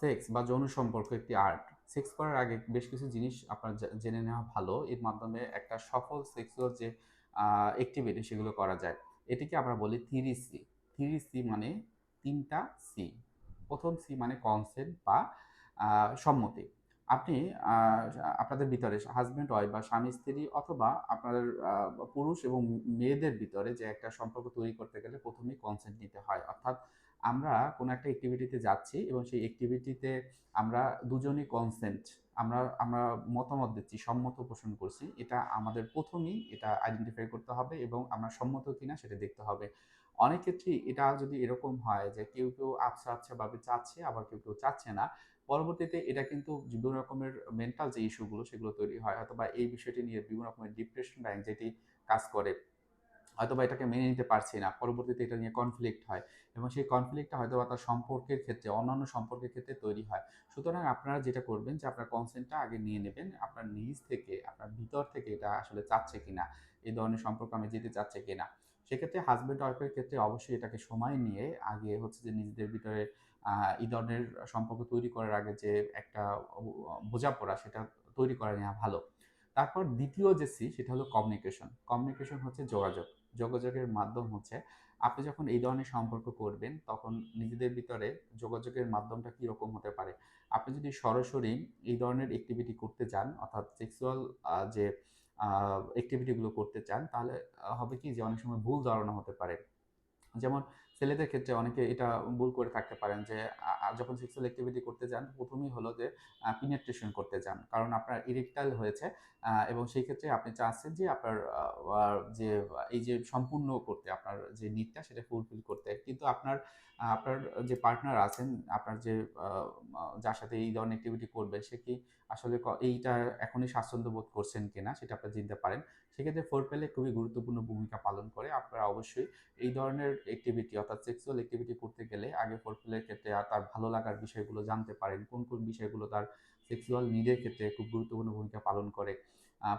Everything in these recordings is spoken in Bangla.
সেক্স বা যৌন সম্পর্ক একটি আর্ট সেক্স করার আগে বেশ কিছু জিনিস আপনার জেনে নেওয়া ভালো। এর মাধ্যমে একটা সফল সেক্সুয়াল যে অ্যাক্টিভিটি সেগুলো করা যায়। এটিকে আমরা বলি থ্রি সি থ্রি সি মানে তিনটা সি প্রথম সি মানে কনসেন্ট বা সম্মতি। আপনি আপনাদের ভিতরে হাজব্যান্ড ওয়াইফ বা স্বামী, স্ত্রী অথবা আপনাদের পুরুষ এবং মেয়েদের ভিতরে যে একটা সম্পর্ক তৈরি করতে গেলে প্রথমেই কনসেন্ট নিতে হয়। অর্থাৎ আমরা কোনো একটা অ্যাক্টিভিটিতে যাচ্ছি এবং সেই অ্যাক্টিভিটিতে আমরা দুজনই কনসেন্ট আমরা আমরা মতামত দিচ্ছি, সম্মত পোষণ করছি। এটা আমাদের প্রথমেই এটা আইডেন্টিফাই করতে হবে এবং আমরা সম্মত কিনা সেটা দেখতে হবে। অনেক ক্ষেত্রেই এটা যদি এরকম হয় যে কেউ কেউ আচ্ছা আচ্ছা ভাবে চাচ্ছে, আবার কেউ কেউ চাচ্ছে না, পরবর্তীতে এটা কিন্তু বিভিন্ন রকমের মেন্টাল যে ইস্যুগুলো সেগুলো তৈরি হয়। অথবা এই বিষয়টি নিয়ে বিভিন্ন রকমের ডিপ্রেশন বা অ্যাংজাইটি কাজ করে। হয়তোবা এটাকে মেনে নিতে পারছি না, পরবর্তীতে এটা নিয়ে কনফ্লিক্ট হয় এবং সেই কনফ্লিক্টটা হয়তো বা তার সম্পর্কের ক্ষেত্রে, অন্যান্য সম্পর্কের ক্ষেত্রে তৈরি হয়। সুতরাং আপনারা যেটা করবেন যে আপনার কনসেন্টটা আগে নিয়ে নেবেন, আপনার নিজ থেকে, আপনার ভিতর থেকে এটা আসলে চাচ্ছে কিনা, এই ধরনের সম্পর্ক আমি যেতে চাচ্ছে কিনা। সেক্ষেত্রে হাজব্যান্ড ওয়াইফের ক্ষেত্রে অবশ্যই এটাকে সময় নিয়ে আগে হচ্ছে যে নিজেদের ভিতরে এই ধরনের সম্পর্ক তৈরি করার আগে যে একটা বোঝাপড়া সেটা তৈরি করে নেওয়া ভালো। তারপর দ্বিতীয় যে সি সেটা হলো কমিউনিকেশন কমিউনিকেশন হচ্ছে যোগাযোগ। যোগাযোগের মাধ্যম হচ্ছে আপনি যখন এই ধরনের সম্পর্ক করবেন, তখন নিজেদের ভিতরে যোগাযোগের মাধ্যমটা কীরকম হতে পারে? আপনি যদি সরাসরি এই ধরনের অ্যাক্টিভিটি করতে চান, অর্থাৎ সেক্সুয়াল যে অ্যাক্টিভিটিগুলো করতে চান, তাহলে হবে কি যে, অনেক সময় ভুল ধারণা হতে পারে। যেমন ছেলেদের ক্ষেত্রে অনেকে এটা ভুল করে থাকতে পারেন যে যখন সেক্সুয়াল অ্যাক্টিভিটি করতে যান, প্রথমেই হলো যে পিনেট্রেশন করতে যান। কারণ আপনার ইরেকটাইল হয়েছে এবং সেই ক্ষেত্রে আপনি চাচ্ছেন যে, আপনার যে, এই যে সম্পূর্ণ করতে, আপনার যে নিডটা সেটা ফুলফিল করতে। কিন্তু আপনার আপনার যে পার্টনার আছেন, আপনার যে যার সাথে এই ধরনের অ্যাক্টিভিটি করবে, সে কি আসলে এইটা এখনই স্বাচ্ছন্দ্য বোধ করছেন কিনা সেটা আপনি চিনতে পারেন। সেক্ষেত্রে ফোর পেলে খুবই গুরুত্বপূর্ণ ভূমিকা পালন করে। আপনারা অবশ্যই এই ধরনের অ্যাক্টিভিটি অর্থাৎ সেক্সুয়াল অ্যাক্টিভিটি করতে গেলে আগে ফোরপ্লের ক্ষেত্রে আর তার ভালো লাগার বিষয়গুলো জানতে পারেন, কোন কোন বিষয়গুলো তার সেক্সুয়াল নিডের ক্ষেত্রে খুব গুরুত্বপূর্ণ ভূমিকা পালন করে।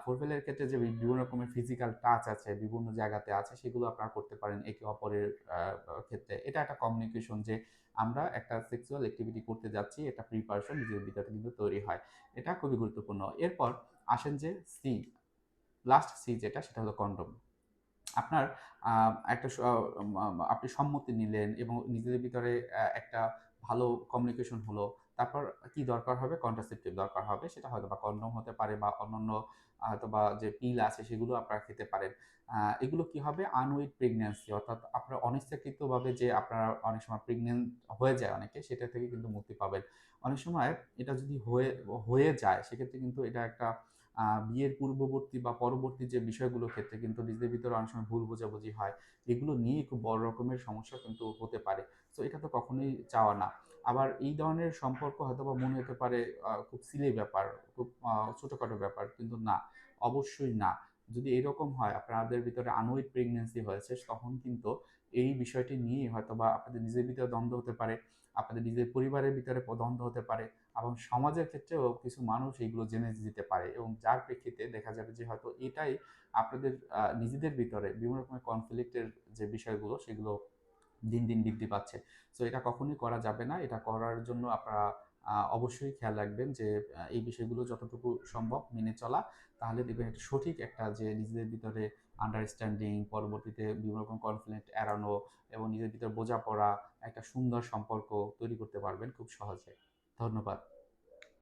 ফোরপ্লের ক্ষেত্রে যে বিভিন্ন রকমের ফিজিক্যাল টাচ আছে, বিভিন্ন জায়গাতে আছে, সেগুলো আপনারা করতে পারেন একে অপরের ক্ষেত্রে। এটা একটা কমিউনিকেশন যে আমরা একটা সেক্সুয়াল অ্যাক্টিভিটি করতে যাচ্ছি, এটা প্রিপারেশন নিজের ভিতরে কিন্তু তৈরি হয়। এটা খুবই গুরুত্বপূর্ণ। এরপর আসেন যে সি লাস্ট সি যেটা, সেটা হলো কন্ডম আপনার একটা আপনি সম্মতি নিলেন এবং নিজেদের ভিতরে একটা ভালো কমিউনিকেশন হলো, তারপর কি দরকার হবে? কন্ট্রাসেপটিভ দরকার হবে, সেটা হয়তো বা কন্ডম হতে পারে বা অন্যান্য হয়তো বা যে পিল আছে সেগুলো আপনারা খেতে পারেন। এগুলো কি হবে? আনউইড প্রেগন্যান্সি অর্থাৎ আপনার অনিচ্ছাকৃতভাবে যে আপনারা অনেক সময় প্রেগনেন্ট হয়ে যায় অনেকে, সেটা থেকে কিন্তু মুক্তি পাবেন। অনেক সময় এটা যদি হয়ে হয়ে যায়, সেক্ষেত্রে কিন্তু এটা একটা বিয়ের পূর্ববর্তী বা পরবর্তী যে বিষয়গুলোর ক্ষেত্রে কিন্তু নিজেদের ভিতরে অনেক সময় ভুল বোঝাবুঝি হয়। এগুলো নিয়ে খুব বড় রকমের সমস্যা কিন্তু হতে পারে। তো এটা তো কখনোই চাওয়া না। আবার এই ধরনের সম্পর্ক হয়তো বা মনে হতে পারে খুব সিলে ব্যাপার, খুব ছোটোখাটো ব্যাপার, কিন্তু না, অবশ্যই না। যদি এরকম হয়, আপনাদের ভিতরে আনউইড প্রেগনেন্সি হয়েছে, তখন কিন্তু এই বিষয়টি নিয়ে হয়তো বা আপনাদের নিজের ভিতরে দ্বন্দ্ব হতে পারে, আপনাদের নিজের পরিবারের ভিতরে দ্বন্দ্ব হতে পারে এবং সমাজের ক্ষেত্রেও কিছু মানুষ এইগুলো জেনে যেতে পারে এবং যার প্রেক্ষিতে দেখা যাবে যে হয়তো এটাই আপনাদের নিজেদের ভিতরে বিভিন্ন রকমের কনফ্লিক্টের যে বিষয়গুলো সেগুলো দিন দিন বৃদ্ধি পাচ্ছে। সো এটা কখনোই করা যাবে না, এটা করার জন্য আপনারা অবশ্যই খেয়াল রাখবেন যে এই বিষয়গুলো যতটুকু সম্ভব মেনে চলা। তাহলে দেখবেন একটা সঠিক একটা যে, নিজেদের ভিতরে আন্ডারস্ট্যান্ডিং পরবর্তীতে বিভিন্ন রকম কনফ্লিক্ট এড়ানো এবং নিজের ভিতরে বোঝাপড়া, একটা সুন্দর সম্পর্ক তৈরি করতে পারবেন খুব সহজে। ধন্যবাদ।